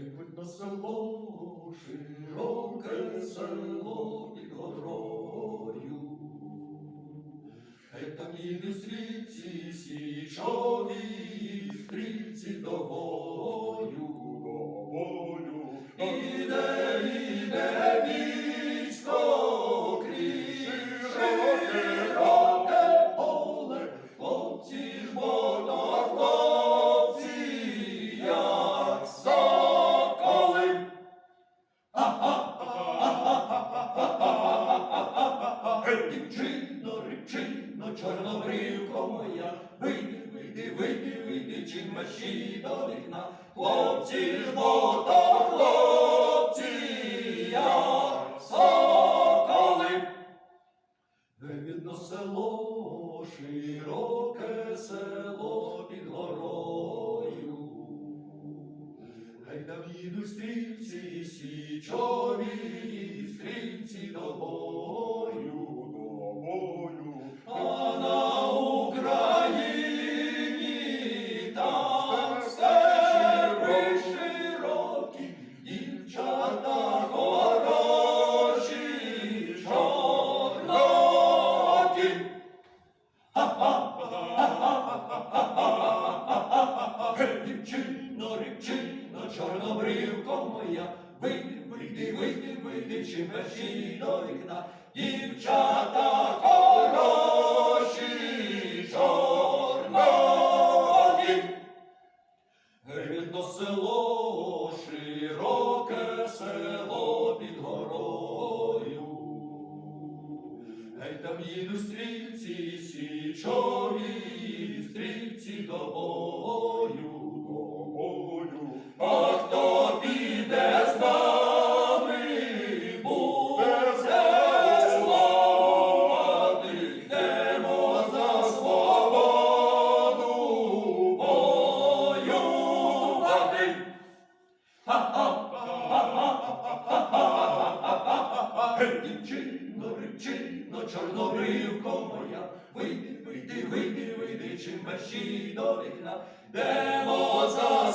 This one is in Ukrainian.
Гей, на село, широке село під горою. Хай там їдуть стрільці, січові, стрільці до бою, до бою. Іде, іде речино, чорнобривко моя, вийди, вийди, вийди, вийди, чим мерщі до вікна. Хлопці ж бо то хлопці, як соколи. Видно село, широке село під горою. Гей, там їдуть стрільці, січові, стрільці до бою, моя, вийди, вийди, вийди, вийди, чи мерщій до вікна, дівчата хороші, чорнокі. Гей, видно село, широке село під горою. Гей, там їдуть стрільці, січові, стрільці до бою, дівчино, речино, чорнобривко моя, вийди, вийди, вийди, вийди, чим мерщій до вікна, демо за